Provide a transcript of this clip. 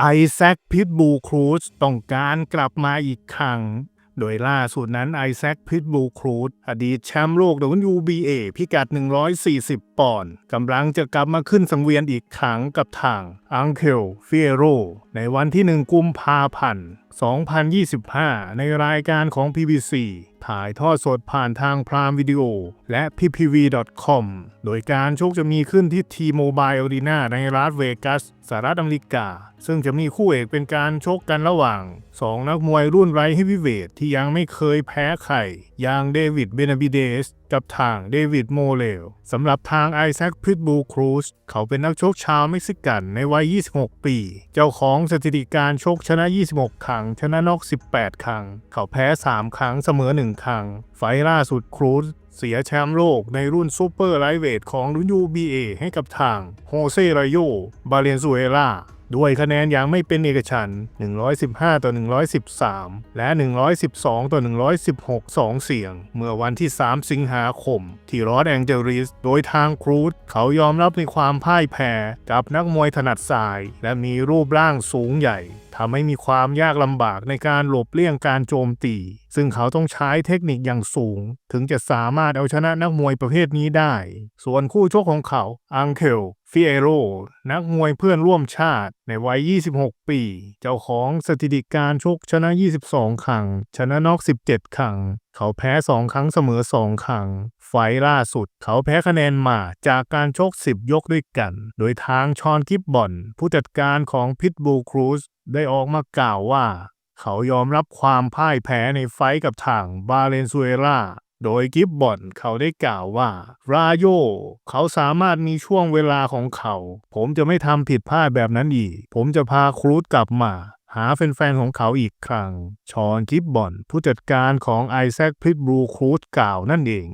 ไอแซคพิทบูครูซต้องการกลับมาอีกครั้ง โดยล่าสุดนั้นไอแซคพิทบูครูซอดีตแชมป์โลก WBA พิกัด140 ปอนกำลังจะกลับมาขึ้นสังเวียนอีกครั้งกับทางอังเคลเฟียโรในวันที่ 1 กุมภาพันธ์ 2025 ในรายการของ PBC ถ่ายทอดสดผ่านทางพรามวิดีโอและ ppv.com โดยการชกจะมีขึ้นที่ T-Mobile Arena ในรัฐเวกัสสหรัฐอเมริกา ซึ่งจะมีคู่เอกเป็นการชกกันระหว่าง 2 นักมวยรุ่นไรเฮฟวีเวทที่ยังไม่เคยแพ้ใครอย่างเดวิดเบนาบิเดสกับทางเดวิดโมเลลสำหรับทางไอแซคพิทบูครูซเขาเป็นนักชกชาวเม็กซิกันในวัย 26 ปี เจ้าของสถิติการชกชนะ 26 ครั้ง ชนะนอก 18 ครั้ง เขาแพ้ 3 ครั้งเสมอ 1 ครั้ง ไฟล่าสุดครูซเสียแชมป์โลกในรุ่นซูเปอร์ไลท์เวทของ WBA ให้กับทางโฮเซรายโยบาเลนซุเอล่า ด้วยคะแนนอย่างไม่เป็นเอกฉันท์115 ต่อ 113 และ 112 ต่อ 116 2 เสียง เมื่อวันที่ 3 สิงหาคม ที่รอสแองเจลิส โดยทางครูดเขายอมรับในความพ่ายแพ้กับนักมวยถนัดสาย และมีรูปร่างสูงใหญ่ทำให้มีความยากลำบากในการหลบเลี่ยงการโจมตี ซึ่งเขาต้องใช้เทคนิคอย่างสูง ถึงจะสามารถเอาชนะนักมวยประเภทนี้ได้ ส่วนคู่ชกของเขา อังเคลฟิเอโรนักมวยเพื่อนร่วมชาติในวัย 26 ปี เจ้าของสถิติการชกชนะ 22 ครั้ง ชนะนอก 17 ครั้ง เขาแพ้ 2 ครั้งเสมอ 2 ครั้ง ไฟล์ล่าสุด เขาแพ้คะแนนมาจากการชก 10 ยกด้วยกัน โดยทางชอนกิบบอน ผู้จัดการของพิทบูครูซได้ออกมากล่าวว่า เขายอมรับความพ่ายแพ้ในไฟกับทางบาเลนซุเอลา โดยกิบบอนเขาได้กล่าวว่า ราโย เขาสามารถมีช่วงเวลาของเขา ผมจะไม่ทำผิดพลาดแบบนั้นอีก ผมจะพาครูดกลับมา หาแฟนๆของเขาอีกครั้ง ชอนกิบบอนผู้จัดการของไอแซคพลิตบลูครูดกล่าวนั่นเอง